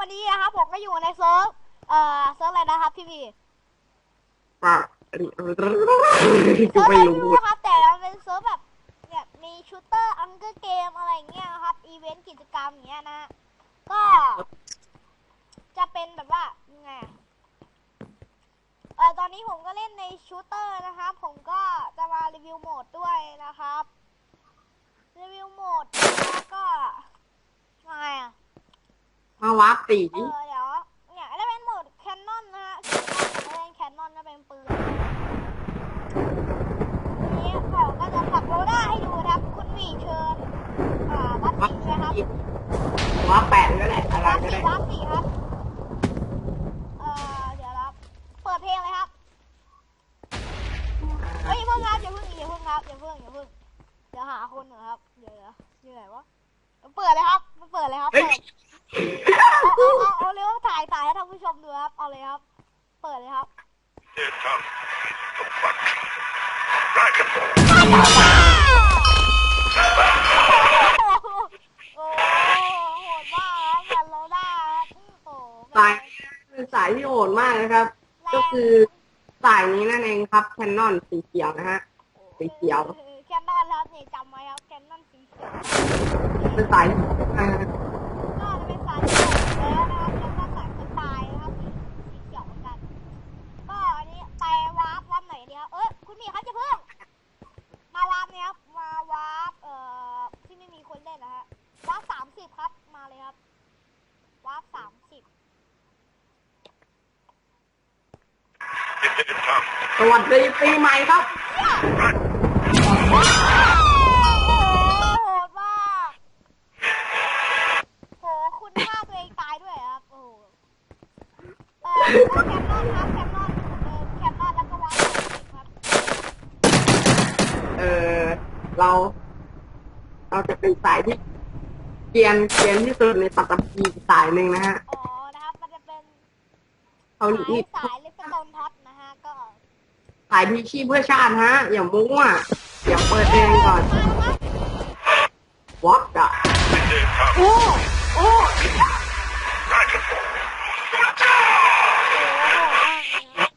วันนี้นะครับผมก็อยู่ในเซิร์ฟเอ่อเซิร์ฟอะไรนะครับพี่พีป่ะเซิกูร์ฟไม่ไม่รู้รู้นะครับ แต่มันเป็นเซิร์ฟแบบเนี่ยมีชูตเตอร์อังเกอร์เกมอะไรอย่างเงี้ยนะครับ อีเวนต์กิจกรรมอย่างเงี้ยนะ ก็ จะเป็นแบบว่ายังไงอะเออตอนนี้ผมก็เล่นในชูตเตอร์นะครับ ผมก็จะมารีวิวโหมดด้วยนะครับ รีวิวโหมดนะก็ยังไงอะ มาวับสีเออเดี๋ยวเนี่ยแล้วเป็นโหมดแคนนอนนะฮะแคนนอนผมเล่นแคนนอนก็เป็นปืนทีนี้เขาก็จะขับโรด้าให้ดูนะครับ คุณหวีเชิญอ่าวัดวับสีนะครับวับแปดก็แหละอะไรวัดก็สีได้วัดสีครับเอ่อเดี๋ยวนะครับเปิดเพลงเลยครับเฮ้ยอย่าเพิ่งครับอย่าเพิ่งอย่าเพิ่งครับอย่าเพิ่งอย่าเพิ่งเดี๋ยวหาคนหน่อยครับเดี๋ยวเดี๋ยวอยู่ไหนวะเปิดเลยครับเปิดเลยครับเฮ้ยเปิด เอาเอาเอาเอาเร็วถ่ายถ่ายให้ท่านผู้ชมดูครับ เอาเลยครับ เปิดเลยครับ Here comes the buck. Dragon โอ้โหโหดมากครับกันเราได้ครับโอ้โหสายเป็นสายที่โหดมากนะครับก็คือสายนี้นั่นเองครับแคนนอนสีเขียวนะฮะ สีเขียว แคนนอนครับนี่จำไว้ครับแคนนอนสีเขียว เป็นสายที่อ่าก็จะเป็นสายที่โหดแล้วนะครับแล้วก็สายสไตล์นะครับสีสีเขียวเหมือนกัน ก็อันนี้ไปวาร์ปวาร์ปไหนดีครับเอ้ยคุณหมีครับจะเพิ่ง มาวาร์ปเนี่ยครับ มาวาร์ปเอ่อที่ไม่มีคนเล่นนะฮะ วาร์ปสามสิบครับ มาเลยครับ วาร์ปสามสิบ Here comes สวัสดีปีใหม่ครับโอ้โหโหดมากโหคุณฆ่าตัวเองตายด้วยเหรอครับ โอ้โหเออแคมนอนครับแคมนอนเออแคมนอนแล้วก็วาร์ปสามสิบครับ เออเรา เราจะเป็นสายที่เกรียนเกรียนที่สุดในปัตตภีสายหนึ่งนะฮะอ๋อ นะครับ มันจะเป็นเขาสายนี่สายเลสโตนท็อตนะฮะก็ สายที่ชีพเพื่อชาติฮะ อย่ามั่วอย่าเปิดเพลงก่อนมาแล้วครับวัดอะ Here comes โอ้โอ้ Dragon โอ้โหโหดมากเลยนะ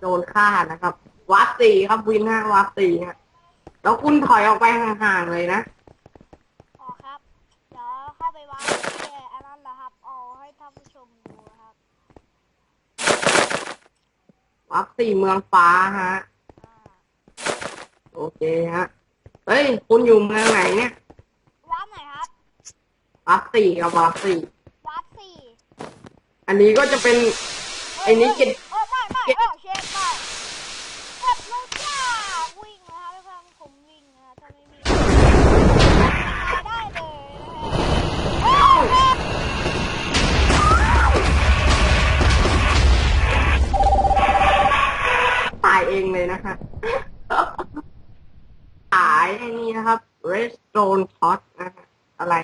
โดนฆ่านะครับ วัดสี่ครับวินฮะวัดสี่ฮะแล้วคุณถอยออกไปห่างๆเลยนะ อ๋อครับ เดี๋ยวเข้าไปวางที่อันนั้นแหละครับ เอาให้ท่านผู้ชมดูนะครับ วัดสี่เมืองฟ้าฮะอ่าโอเคฮะ เฮ้ย คุณอยู่เมืองไหนเนี่ย วาร์ปไหนครับวัดสี่กับวัดสี่ วาร์ปสี่อันนี้ก็จะเป็น ไอ้นี่เจ็ดเออไม่ไม่เออเช ขายอันนี้นะครับ Redstone Pot นะฮะ